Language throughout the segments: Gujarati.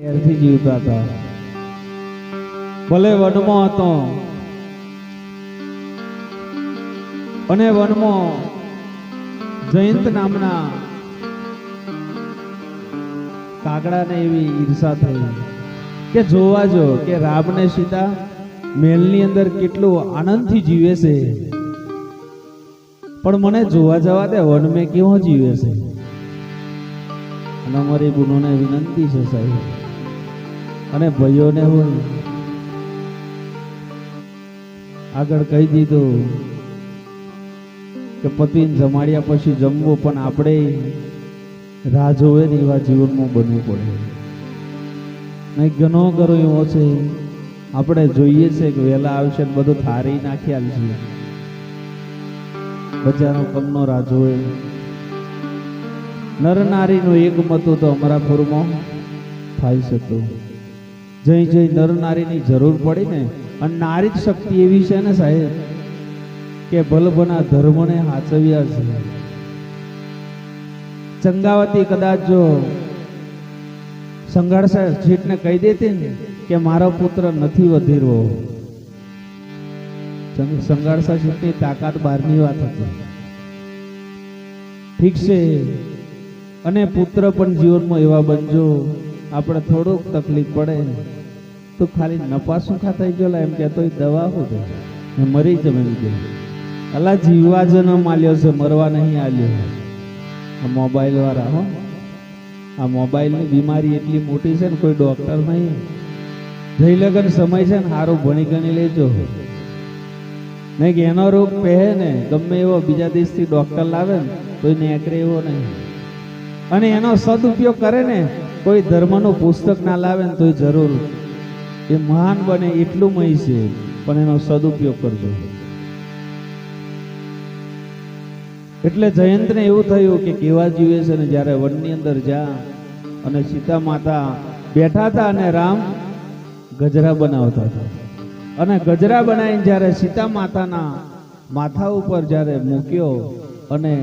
ઘેરથી જીવતા હતા. ભલે વનમાં હતો. અને વનમાં જયંત નામના કાગડાને એવી ઈર્ષા થઈ કે જોવા જો કે રામ ને સીતા મહેલની અંદર કેટલું આનંદથી જીવે છે. પણ મને જોવા જવા દે વન મેં કેવો જીવે છે? અને અમારી બુનોને વિનંતી છે સાહેબ. અને ભાઈઓને હું આગળ કહી દીધું કે પતિને જમાડ્યા પછી જમવું પણ આપણે રાહ જોવે ને એવા જીવનમાં બનવું પડે. નહીં ઘણો કરો એવો છે, આપણે જોઈએ છે કે વહેલા આવશે બધું થારી નાખી આલશે બજારનો કમનો રાહ જોવે. નર નારીનું એક મતું તો ફરમાં થાય શકતું જઈ જઈ નર નારીની જરૂર પડી ને. અને નારી શક્તિ એવી છે ને સાહેબ, કે ભલભના ધર્મને હાચવ્યા છે. ચંગાવતી કદાચ જો સંઘાર શેઠને કહી દેતી ને, કે મારો પુત્ર નથી વધીરવો. સંઘાર શેઠની તાકાત બહારની વાત હતી. ઠીક છે. અને પુત્ર પણ જીવનમાં એવા બનજો. આપણે થોડુંક તકલીફ પડે તો ખાલી નફા સુખા થઈ ગયેલા એમ કહેતો દવા હું ને મરી જમે એમ કે અલા જીવવા જ ન માલ્યો છે, મરવા નહીં આલ્યો. આ મોબાઈલ વાળા હો. આ મોબાઈલની બીમારી એટલી મોટી છે ને, કોઈ ડોક્ટર નહીં. જઈ લગન સમય છે ને સારું ભણી ગણી લેજો. નહીં કે એનો રોગ પહે ને, ગમે એવો બીજા દેશથી ડોક્ટર લાવે ને તો એને એકરે એવો નહીં. અને એનો સદુપયોગ કરે ને કોઈ ધર્મનું પુસ્તક ના લાવે ને તોય જરૂર. એ મહાન બને એટલું મય છે, પણ એનો સદુપયોગ કરજો. એટલે જયંતને એવું થયું કે કેવા જીવે છે ને જ્યારે વનની અંદર જા અને સીતા માતા બેઠા હતા અને રામ ગજરા બનાવતા હતા. અને ગજરા બનાવીને જ્યારે સીતા માતાના માથા ઉપર જ્યારે મૂક્યો અને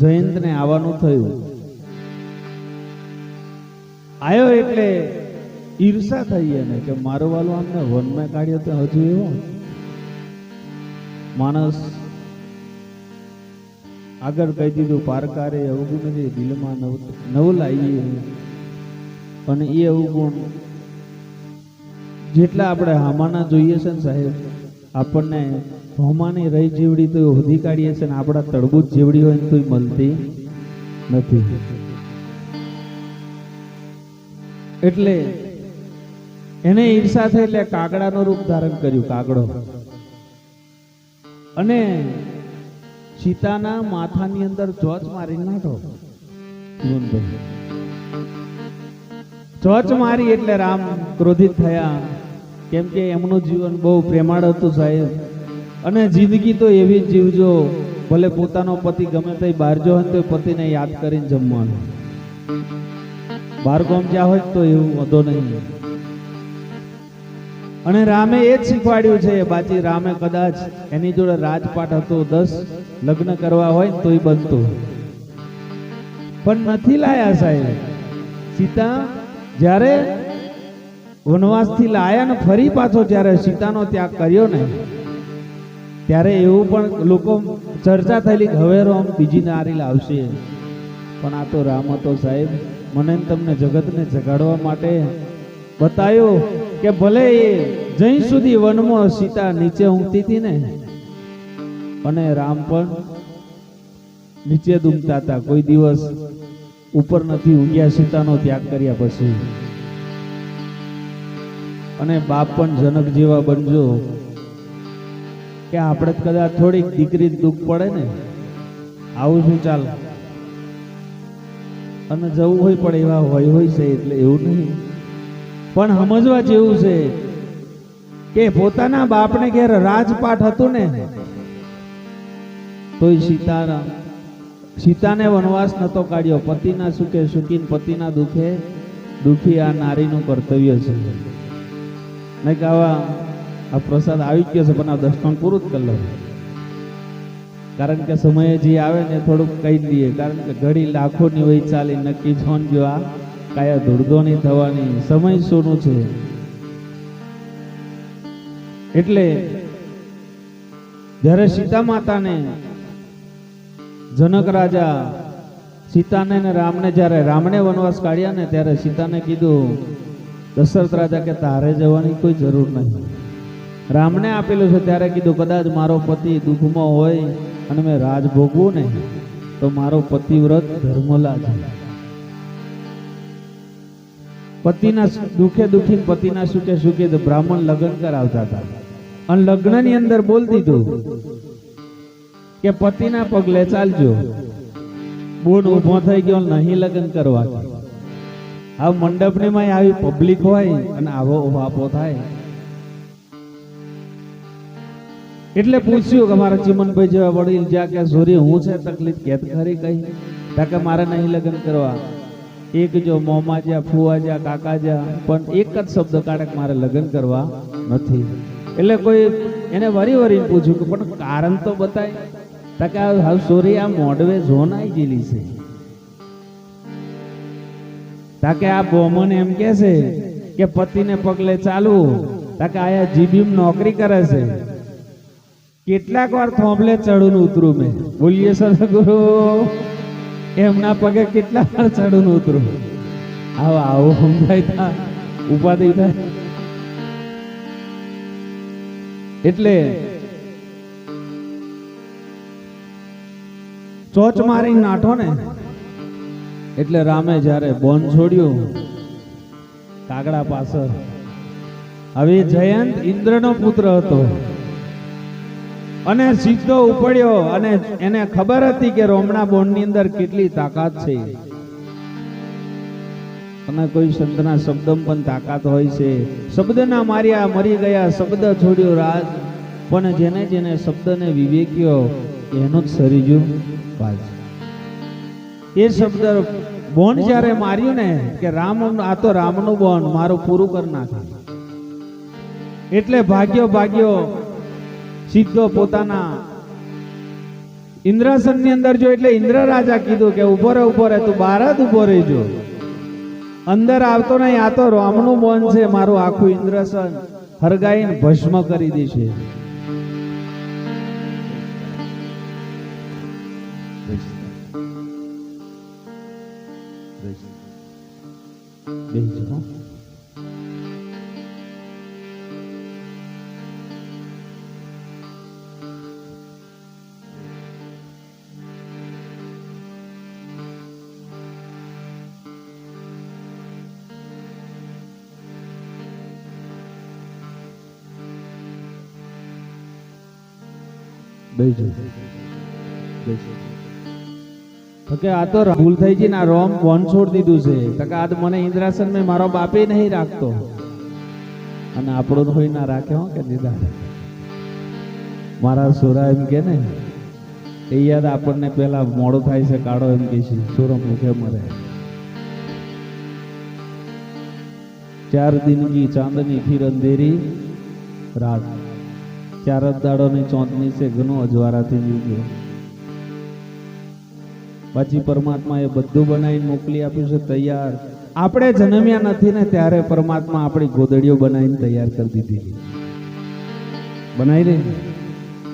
જયંતને આવવાનું થયું આવ્યો એટલે ઈર્ષા થઈ એને કે મારો વાલો આમને વનમાં કાઢ્યો તો હજુ એવો. માણસ આગળ કહી દીધું, પારકારે અવગુણ જે દિલમાં નવ નવ લાવીએ અને એ અવગુણ જેટલા આપણે હામાના જોઈએ છે ને સાહેબ, આપણને હોમાની રહી જેવડી તો હોધી કાઢીએ છે ને આપણા તળબૂચ જેવડી હોય ને તોય મળતી નથી. એટલે એને ઈર્ષા થઈ એટલે કાગડાનું રૂપ ધારણ કર્યું, કાગડો. અને સીતાના માથાની અંદર ચોચ મારી નાખો. ચોચ મારી એટલે રામ ક્રોધિત થયા. કેમ કે એમનું જીવન બહુ પ્રેમાળ હતું સાહેબ. અને જિંદગી તો એવી જ જીવજો. ભલે પોતાનો પતિ ગમે તે બહાર જો હોય તો પતિને યાદ કરીને જમવાનું. બાર ગામ જ્યાં હોય તો એવું વધો નહીં. અને રામે એ જ શીખવાડ્યું છે, બાકી રામે કદાચ એની જોડે રાજપાટ હતો, દસ લગ્ન કરવા હોય તો એ બનતું. પણ નથી લાયા સાહેબ. સીતા જ્યારે વનવાસથી લાયા ને ફરી પાછો જ્યારે સીતાનો ત્યાગ કર્યો ને, ત્યારે એવું પણ લોકો ચર્ચા થયેલી હવે રોમ બીજી નારી લાવશે. પણ આ તો રામ હતો સાહેબ. મને તમને જગતને જગાડવા માટે બતાવ્યો કે ભલે એ જઈ સુધી વનમાં સીતા નીચે ઊંઘતી હતી ને, અને રામ પણ નીચે દુમતા હતા. કોઈ દિવસ ઉપર નથી ઊંઘ્યા, સીતાનો ત્યાગ કર્યા પછી. અને બાપ પણ જનક જેવા બનજો કે આપણે કદાચ થોડીક દીકરી દુઃખ પડે ને. આવું શું ચાલ? અને જવું હોય પણ એવા હોય હોય છે એટલે એવું નહીં. પણ સમજવા જેવું છે કે પોતાના બાપને ઘેર રાજપાટ હતું ને, તોય સીતાના સીતાને વનવાસ નતો કાઢ્યો. પતિના સુખે સુખી પતિના દુખે દુખી આ નારીનું કર્તવ્ય છે. નહીં કે આવા, આ પ્રસાદ આવી ગયો છે, પણ આ દર્શન પૂરું જ કરી કારણ કે સમયે જે આવે ને થોડુંક કહી દઈએ. કારણ કે ઘડી લાખોની વહી ચાલી, નક્કી જોન ગયો આ કાયા ધૂળદો નહીં થવાની. સમય સોનું છે. એટલે જ્યારે સીતા માતાને જનક રાજા સીતાને ને રામને જ્યારે રામને વનવાસ કાઢ્યા ને ત્યારે સીતાને કીધું, દશરથ રાજા કે તારે જવાની કોઈ જરૂર નહીં. રામને આપેલું છે ત્યારે કીધું, કદાચ મારો પતિ દુઃખમાં હોય અને મેં રાજ ભોગવું ને તો મારો પતિવ્રત ધર્મલા છે પતિના દુખે દુખી પતિના સુખે સુખે તો બ્રાહ્મણ લગ્ન કરાવતા હતા. અને લગ્નની અંદર બોલ દીધું કે પતિના પગલે ચાલજો. બોન ઊભો થઈ ગયો નહીં લગ્ન કરવા આ મંડપની માં આવી પબ્લિક હોય અને આવો વાપો થાય. એટલે પૂછ્યું કે મારા ચિમનભાઈ જેવા વડીલ જ્યાં કે સોરી હું છે તકલીફ કેત ખરી કઈ? તા કે મારે નહીં લગ્ન કરવા. એક જો મોમા જ્યાં, ફુવા જ્યાં, કાકા જ્યાં, પણ એક જ શબ્દ કાઢે મારે લગ્ન કરવા નથી. એટલે કોઈ એને વરી વરી પૂછ્યું કે પણ કારણ તો બતાય. તા કે હવે સોરી આ મોડવે ઝોન આવી ગયેલી છે. તાકે આ બોમન એમ કે છે કે પતિને પગલે ચાલવું. તાકે આયા જીબીમ નોકરી કરે છે. કેટલાક વાર થોંભલે ચડું ઉતરું મેં. બોલીએ, સદગુરુ, એમના પગે કેટલા વાર ચડું ઉતરું? આવો આવો સમજાય તા ઉપાધિ થાય એટલે ચોચ મારી નાઠો ને. એટલે રામે જ્યારે બોન છોડ્યું, કાગડા પાછળ. હવે જયંત ઇન્દ્રનો પુત્ર હતો. અને સીધો ઉપડ્યો અને એને ખબર હતી કે રોમણા બોન્ડની અંદર કેટલી તાકાત છે. અને કોઈ સંતના શબ્દમાં પણ તાકાત હોય છે. શબ્દના માર્યા મરી ગયા, શબ્દ છોડ્યો રાજ. પણ જેને જેને શબ્દને વિવેક્યો, એનું જ સરીજુ એ શબ્દ બોન જ્યારે માર્યું ને કે રામ, આ તો રામનું બોન, મારું પૂરું કરી નાખે. એટલે ભાગ્યો ભાગ્યો સીધો પોતાના ઇન્દ્રાસનની અંદર જો એટલે ઇન્દ્ર રાજા કીધું કે ઊભો રે ઊભો રે તું બહાર જ ઊભો રહેજો. અંદર આવતો નહીં, આ તો રામનું મન છે, મારું આખું ઇન્દ્રસન હરગાઈને ભસ્મ કરી દેશે. બેસજો બેસજો બેસજો કે આ તો ભૂલ થઈ ગઈ ના રોમ વન છોડ દીધું છે? કે આ મને ઇન્દ્રાસન મેં મારો બાપે નહીં રાખતો. અને આપણો હોય ના રાખે કે દીધા મારા સોરા એમ કે ને, એ યાદ આપણને પેલા મોડું થાય છે, કાળો એમ કે છે, સોરો મુખે મરે. ચાર દિનગી ચાંદની ફીર અંધેરી રાત. ચાર જ દાડોની ચોંતની છે, ઘણું અજવાળાથી જીવ્યો પછી પરમાત્મા એ બધું બનાવીને મોકલી આપ્યું છે, તૈયાર. આપણે જન્મ્યા નથી ને ત્યારે પરમાત્મા આપણી ગોદડીઓ બનાવીને તૈયાર કરી દીધી બનાવી લઈ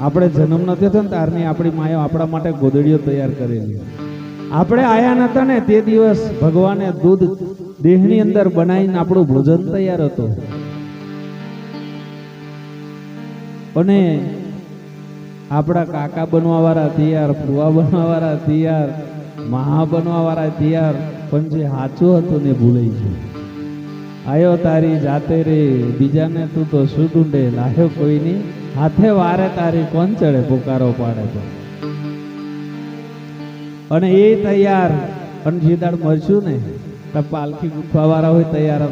આપણે જન્મ નથી થયો ને ત્યારની આપણી માયો આપણા માટે ગોદડીઓ તૈયાર કરેલી. આપણે આયા નતા ને તે દિવસ ભગવાને દૂધ દેહની અંદર બનાવીને આપણું ભોજન તૈયાર હતું. અને આપણા કાકા બનવા વાળા તૈયાર ફુવા બનવા વાળા તૈયાર મહા બનવા વાળા તૈયાર પણ જે સાચું હતું ને ભૂલાઈ ગયું. આયો તારી જાતે રે, બીજાને તું તો શું ઢૂંઢે? લાહ્યો નહીં હાથે વારે તારી કોણ ચડે પુકારો પાડે તો? અને એ તૈયાર અને જે દાડ મળશું ને તો પાલખી ગુફવા વાળા હોય તૈયાર જ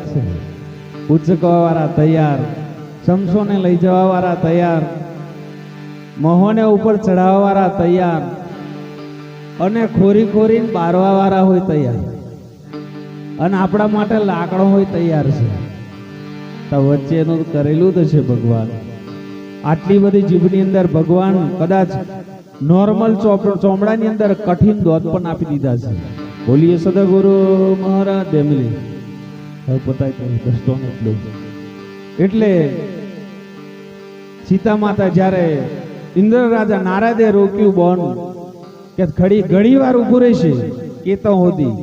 છે વાળા તૈયાર શમશોને લઈ જવા વાળા તૈયાર. મોહોને ઉપર ચડાવવા વાળા તૈયાર. અને ખોરી ખોરીને બારવા વાળા હોય તૈયાર. અને આપણા માટે લાકડો હોય તૈયાર છે. તો વચ્ચેનું કરેલું તો છે ભગવાન. આટલી બધી જીભની અંદર ભગવાન કદાચ નોર્મલ ચોમડાની અંદર કઠિન દોત પણ આપી દીધા છે. બોલીએ, સદગુરુ મહારાજ એમલી હવે પતાય તો દસતો એટલું એટલે સીતા માતા જ્યારે ઇન્દ્ર રાજા નારાદે રોક્યું બોન, કે ઘડી ઘડી વાર ઊભું રહેશે કેતો હોતી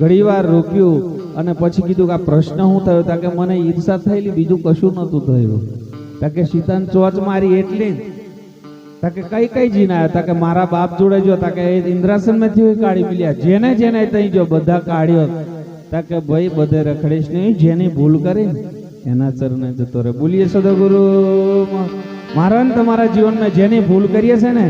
ઘડી વાર રોક્યું અને પછી કીધું કે આ પ્રશ્ન શું થયો, તા કે મને ઈર્ષા થયેલી, બીજું કશું નહોતું થયું. તા કે સીતાને ચોચ મારી એટલી તા કે કઈ કઈ જીને આવ્યા? તા કે મારા બાપ જોડે જો, તા કે એ ઇન્દ્રાસનમાંથી કાઢી મળ્યા જેને જેને તઈ જો બધા કાઢ્યો, તા કે ભાઈ બધે રખડીશ નહીં, જેની ભૂલ કરી એના ચરણે જતો રહે. બોલીએ, સદગુરુ મારા તમારા જીવનમાં જેની ભૂલ કરીએ છે ને,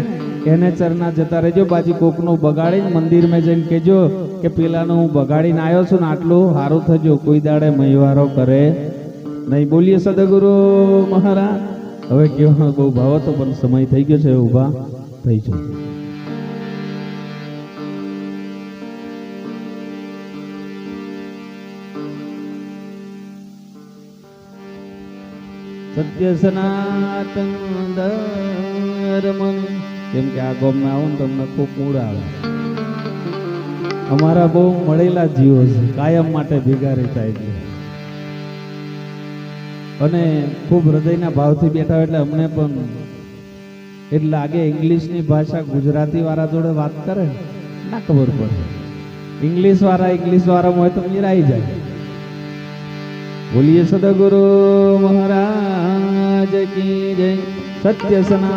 એને ચરના જતા રહેજો. બાજી કોકનું બગાડીને મંદિરમાં જઈને કહેજો કે, પેલાનું હું બગાડીને આવ્યો છું ને, આટલું સારું થજો. કોઈ દાડે મહિવારો કરે નહીં. બોલીએ, સદગુરુ, મહારાજ. હવે કેવો, બહુ ભાવ હતો, પણ સમય થઈ ગયો છે, ઊભા થઈ જાઓ સત્ય સનાતન ધર્મ કેમ કે આ ગામમાં આવો ને તમને ખૂબ મૂળ આવે. અમારા બહુ મળેલા જીવો છે, કાયમ માટે ભેગા રહેતા એટલે અને ખૂબ હૃદયના ભાવથી બેઠા એટલે અમને પણ એટલે લાગે ઇંગ્લિશની ભાષા ગુજરાતી વાળા જોડે વાત કરે ના ખબર પડે. ઇંગ્લિશ વાળા ઇંગ્લિશ વાળામાં હોય તો મીરાઈ જાય. બોલીએ સદગુરુ મહારાજ કી જય. સત્ય સના